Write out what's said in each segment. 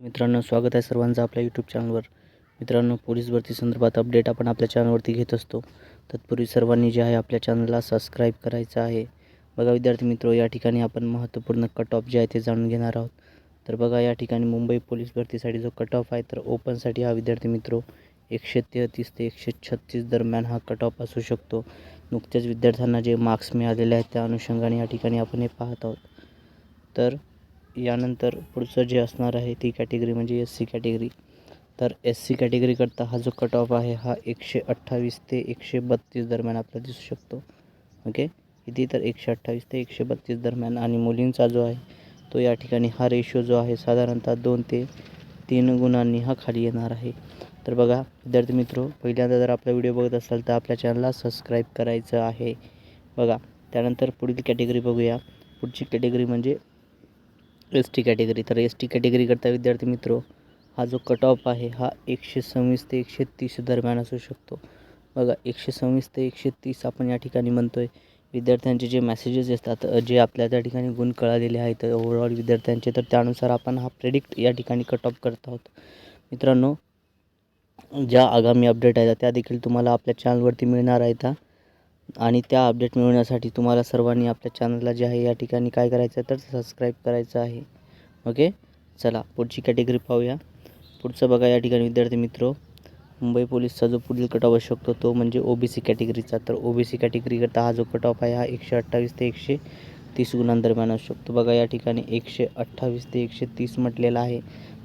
मित्रांनो स्वागत आहे सर्वांचं आपल्या यूट्यूब चॅनलवर मित्रांनो पोलीस भरती संदर्भात अपडेट आपण आपल्या चॅनलवरती घेत असतो. तत्पूर्वी सर्वांनी जे आहे आपल्या चॅनलला सबस्क्राईब करायचं आहे. बघा विद्यार्थी मित्रो या ठिकाणी आपण महत्त्वपूर्ण कट ऑफ जे आहे ते जाणून घेणार आहोत. तर बघा या ठिकाणी मुंबई पोलीस भरतीसाठी जो कट ऑफ आहे तर ओपनसाठी हा विद्यार्थी मित्रो एकशे तेहतीस ते एकशे छत्तीस दरम्यान हा कट ऑफ असू शकतो. नुकत्याच विद्यार्थ्यांना जे मार्क्स मिळालेले आहेत त्या अनुषंगाने या ठिकाणी आपण हे पाहत आहोत. तर यानंतर पुढचं जे असणार आहे ती कॅटेगरी म्हणजे एस सी कॅटेगरी. तर एस सी कॅटेगरीकरता हा जो कट ऑफ आहे हा एकशे अठ्ठावीस ते एकशे बत्तीस दरम्यान आपल्याला दिसू शकतो. ओके किती तर एकशे अठ्ठावीस ते एकशे बत्तीस दरम्यान आणि मुलींचा जो आहे तो या ठिकाणी हा रेशो जो आहे साधारणतः दोन ते तीन गुणांनी हा खाली येणार आहे. तर बघा विद्यार्थी मित्रो पहिल्यांदा जर आपला व्हिडिओ बघत असाल तर आपल्या चॅनलला सबस्क्राईब करायचं आहे. बघा त्यानंतर पुढील कॅटेगरी बघूया. पुढची कॅटेगरी म्हणजे एस टी कॅटेगरी. तर एस टी कॅटेगरीकरता विद्यार्थी मित्र हा जो कट ऑफ आहे हा एकशे सव्वीस ते एकशे तीस दरम्यान असू शकतो. बघा एकशे सव्वीस ते एकशे तीस आपण या ठिकाणी म्हणतो आहे विद्यार्थ्यांचे जे मेसेजेस असतात जे आपल्या त्या ठिकाणी गुण कळालेले आहेत ओव्हरऑल विद्यार्थ्यांचे तर त्यानुसार आपण हा प्रेडिक्ट या ठिकाणी कट ऑफ करत आहोत. मित्रांनो ज्या आगामी अपडेट आहेत त्या देखील तुम्हाला आपल्या चॅनलवरती मिळणार आहेत आणि त्या अपडेट मिळवण्यासाठी तुम्हाला सर्वांनी आपल्या चॅनलला जे आहे या ठिकाणी काय करायचं आहे तर सबस्क्राईब करायचं आहे. ओके चला पुढची कॅटेगरी पाहूया. पुढचं बघा या ठिकाणी विद्यार्थी मित्र मुंबई पोलीसचा जो पुढील कट ऑफ असू शकतो तो म्हणजे ओ बी सी कॅटेगरीचा तर ओ बी सी कॅटेगरीकरता हा जो कट ऑफ आहे हा एकशे अठ्ठावीस ते एकशे तीस गुणांदरम्यान असू शकतो. बघा या ठिकाणी एकशे अठ्ठावीस ते एकशे तीस म्हटलेला आहे.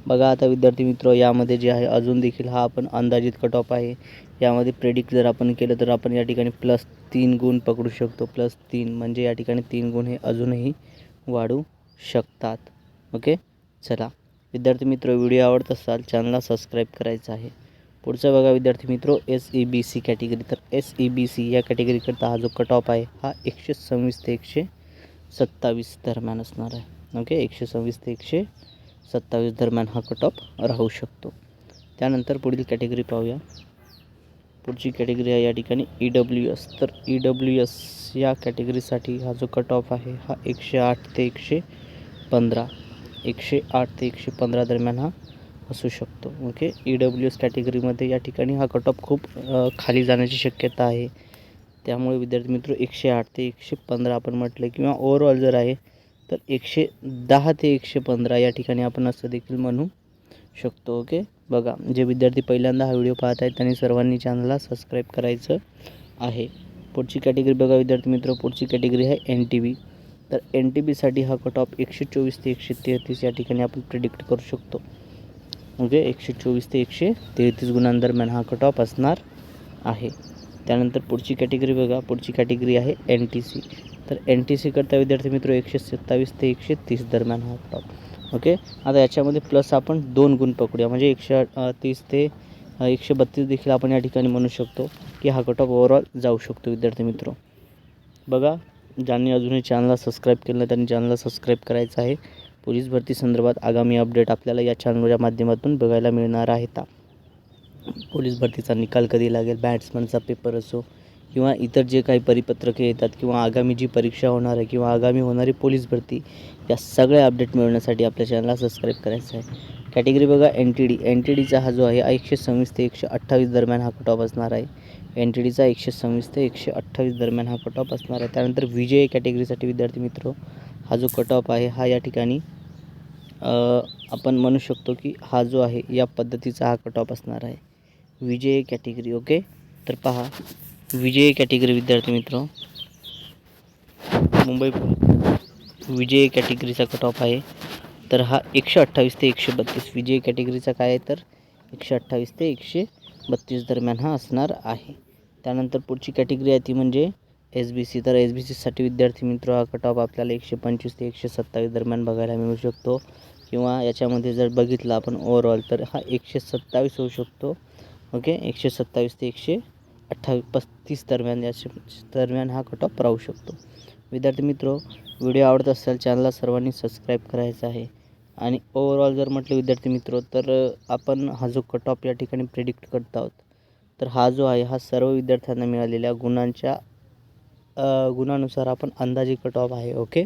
बघा आता विद्यार्थी मित्र यामध्ये जे आहे अजून देखील हा आपण अंदाजित कट ऑफ आहे. यामध्ये प्रेडिक्ट जर आपण केलं तर आपण या ठिकाणी प्लस तीन गुण पकडू शकतो. प्लस तीन म्हणजे या ठिकाणी तीन गुण हे अजूनही वाढू शकतात. ओके चला. विद्यार्थी मित्र व्हिडिओ आवडत असाल चॅनलला सबस्क्राईब करायचं आहे. पुढचं बघा विद्यार्थी मित्र S E B C category तर एस ई बी सी या कॅटेगरीकरता हा जो कट ऑफ आहे हा एकशे सव्वीस ते एकशे सत्तावीस दरम्यान असणार आहे. ओके एकशे सव्वीस ते एकशे सत्तावीस दरम्यान हा कट ऑफ राहू शकतो. त्यानंतर पुढील कॅटेगरी पाहूया. पुढची कॅटेगरी आहे या ठिकाणी ई डब्ल्यू एस तर ई डब्ल्यू एस या कॅटेगरीसाठी हा जो कट ऑफ आहे हा एकशे आठ ते एकशे पंधरा. एकशे आठ ते एकशे पंधरा दरम्यान हा असू शकतो. ओके? ई डब्ल्यू एस कॅटेगरीमध्ये या ठिकाणी हा कट ऑफ खूप खाली जाण्याची शक्यता आहे. त्यामुळे विद्यार्थी मित्र एकशे आठ ते एकशे पंधरा आपण म्हटलं किंवा ओव्हरऑल जर आहे तर एकशे दहा ते एकशे पंधरा या ठिकाणी आपण असं देखील म्हणू शकतो ओके? बघा जे विद्यार्थी पहिल्यांदा हा व्हिडिओ पाहत आहेत त्यांनी सर्वांनी चॅनलला सबस्क्राईब करायचं आहे. पुढची कॅटेगरी बघा विद्यार्थी मित्र पुढची कॅटेगरी आहे एन टी बी तर एन टी बीसाठी हा कट ऑफ एकशे चोवीस ते एकशे तेहतीस या ठिकाणी आपण प्रिडिक्ट करू शकतो. ओके एकशे चोवीस ते एकशे तेहतीस गुणांदरम्यान हा कट ऑफ असणार आहे. त्यानंतर पुढची कॅटेगरी बघा पुढची कॅटेगरी आहे एन टी सी तर एन टी सी करता विद्यार्थी मित्र एकशे सत्तावीस ते एकशे तीस दरम्यान हा टॉप ओके आता याच्यामध्ये प्लस आपण दोन गुण पकडूया. म्हणजे एकशे तीस ते एकशे बत्तीस देखील आपण या ठिकाणी म्हणू शकतो की हा कट ऑफ ओव्हरऑल जाऊ शकतो विद्यार्थी मित्र. बघा ज्यांनी अजूनही चॅनलला सबस्क्राईब केलं नाही त्यांनी चॅनलला सबस्क्राईब करायचं आहे. पोलीस भरती संदर्भात आगामी अपडेट आपल्याला या चॅनलच्या माध्यमातून बघायला मिळणार आहेत पोलीस भरतीचा निकाल कधी लागेल? बॅट्समनचा पेपर असो किंवा इतर जे काही परिपत्रके येतात किंवा आगामी जी परीक्षा होणार आहे किंवा आगामी होणारी पोलीस भरती या सगळ्या अपडेट मिळवण्यासाठी आपल्या चॅनलला सबस्क्राईब करायचं आहे. कॅटेगरी बघा N T D N T डीचा हा जो आहे एकशे सव्वीस ते एकशे अठ्ठावीस दरम्यान हा कट ऑफ असणार आहे? एन टी डीचा एकशे सव्वीस ते एकशे अठ्ठावीस दरम्यान हा कट ऑफ असणार आहे. त्यानंतर विजय कॅटेगरीसाठी विद्यार्थी मित्र हा जो कट ऑफ आहे हा या ठिकाणी आपण म्हणू शकतो की हा जो आहे या पद्धतीचा हा कट ऑफ असणार आहे. VJ category okay? तर पहा विजय कॅटेगरी विद्यार्थी मित्र. मुंबई विजय कॅटेगरीचा कट ऑफ आहे. तर हा एकशे अठ्ठावीस ते एकशे बत्तीस. विजय कॅटेगरीचा काय आहे तर? एकशे अठ्ठावीस ते एकशे बत्तीस दरम्यान हा असणार आहे. त्यानंतर पुढची कॅटेगरी आहे ती म्हणजे एस बी सी. तर एस बी सीसाठी विद्यार्थी मित्र हा कट ऑफ आपल्याला एकशे पंचवीस ते एकशे सत्तावीस दरम्यान बघायला मिळू शकतो. किंवा याच्यामध्ये जर बघितलं आपण ओवरऑल तर हा एकशे सत्तावीस होऊ शकतो. ओके एकशे सत्तावीस ते एकशे अठ्ठावीस पस्तीस दरम्यान या दरम्यान हा कट ऑफ राहू शकतो. विद्यार्थी मित्र व्हिडिओ आवडत असेल चॅनलला सर्वांनी सबस्क्राईब करायचं आहे. आणि ओवरऑल जर म्हटलं विद्यार्थी मित्र तर आपण हा जो कट ऑफ या ठिकाणी प्रिडिक्ट करत आहोत तर हा जो आहे हा सर्व विद्यार्थ्यांना मिळालेल्या गुणांच्या गुणानुसार आपण अंदाजे कट ऑफ आहे ओके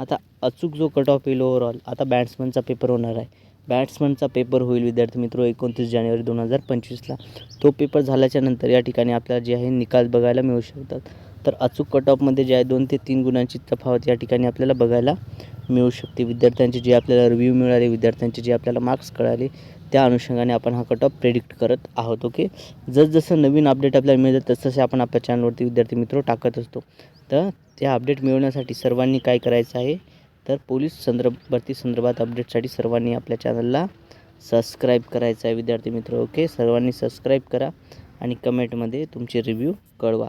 आता अचूक जो कट ऑफ येईल ओवरऑल आता बॅट्समनचा पेपर होणार आहे. बॅट्समनचा पेपर होईल विद्यार्थी मित्र एकोणतीस जानेवारी दोन हजार पंचवीसला. तो पेपर झाल्याच्यानंतर या ठिकाणी आपल्याला जे आहे निकाल बघायला मिळू शकतात. तर अचूक कट ऑफमध्ये जे आहे दोन ते तीन गुणांची तफावत या ठिकाणी आपल्याला बघायला मिळू शकते. विद्यार्थ्यांचे जे आपल्याला रिव्ह्यू मिळाले विद्यार्थ्यांचे जे आपल्याला मार्क्स कळाले त्या अनुषंगाने आपण हा कट ऑफ प्रेडिक्ट करत आहोत ओके जसजसं नवीन अपडेट आपल्याला मिळतं तसतसे आपण आपल्या चॅनलवरती विद्यार्थी मित्र टाकत असतो. तर त्या अपडेट मिळवण्यासाठी सर्वांनी काय करायचं आहे? तर पोलीस संदर्भ भरती संदर्भात अपडेटसाठी सर्वांनी आपल्या चॅनलला सबस्क्राईब करायचं आहे. विद्यार्थी मित्र ओके सर्वांनी सबस्क्राईब करा आणि कमेंटमध्ये तुमचे रिव्ह्यू कळवा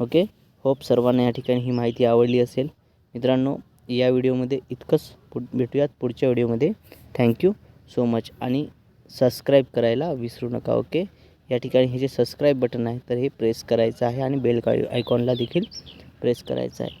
ओके होप सर्वांना या ठिकाणी ही माहिती आवडली असेल. मित्रांनो या व्हिडिओमध्ये इतकंच. पुढ भेटूयात पुढच्या व्हिडिओमध्ये थँक्यू सो मच आणि सबस्क्राईब करायला विसरू नका ओके या ठिकाणी हे जे सबस्क्राईब बटन आहे तर हे प्रेस करायचं आहे आणि बेल का आयकॉनला देखील प्रेस करायचं आहे.